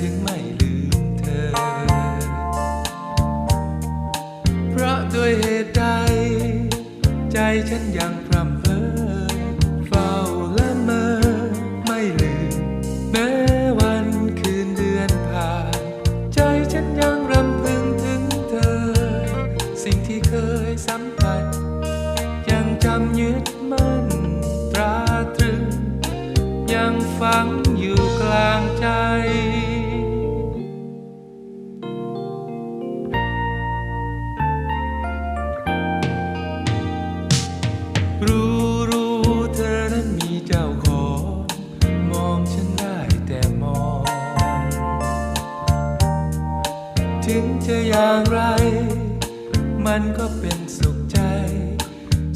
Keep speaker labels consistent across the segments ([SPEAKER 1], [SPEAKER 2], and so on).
[SPEAKER 1] ถึงไม่ลืมเธอ เพราะด้วยเหตุใด ใจฉันยังพร่ำเพ้อเฝ้าละเมอไม่ลืม แม้วันคืนเดือนผ่าน ใจฉันยังรำพึงถึงเธอ สิ่งที่เคยสัมผัส ยังจำยึดมั่นตราตรึง ยังฝังอยู่กลาง ถึงจะอย่างไร มันก็เป็นสุขใจ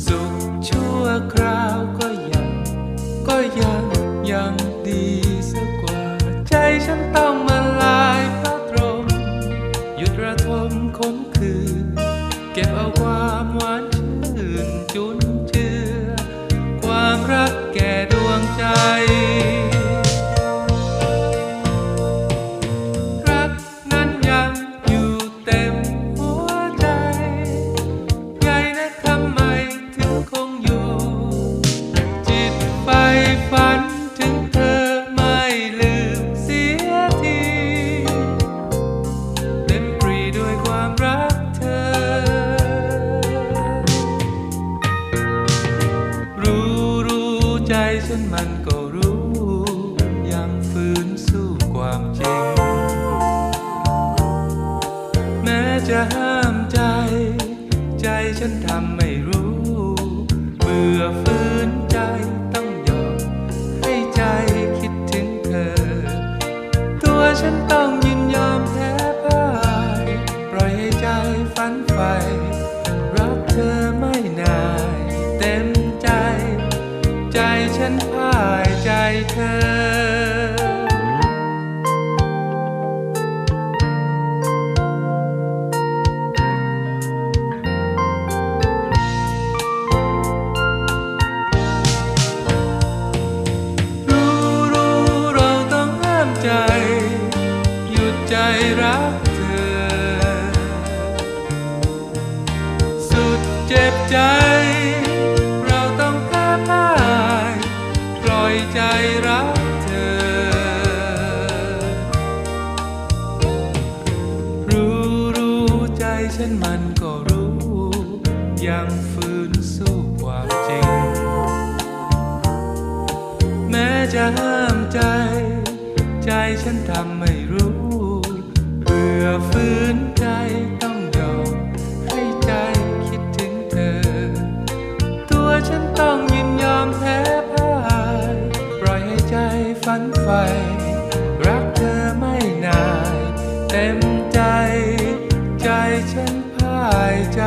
[SPEAKER 1] สุขชั่วคราวก็ยัง ก็ยังยังดีสักกว่า ใจฉันต้องมาลายพระตรงหยุดระทมขน ฉันมันก็รู้ ยังฝืนสู้ความจริง แม้จะห้ามใจ ใจฉันทำไม่รู้ เบื่อฝืนใจต้องยอมให้ใจคิดถึงเธอ ตัวฉันต้องยินยอมแพ้พ่ายปล่อยให้ใจฝันใฝ่รักเธอไม่นายเต็ม นพ่ายใจเธอรู้รู้เราต้องห้ามใจ ฉันมันก็รู้ ยังฝืนสู้ความจริง แม้จะห้ามใจ ใจฉันทำไม่รู้เพื่อฝืนใจต้องยอมให้ใจคิดถึงเธอ ตัวฉันต้องยินยอมแพ้พ่ายปล่อยให้ใจฝันใฝ่รักเธอไม่นายเต็มใจ ฉันพ่ายใจ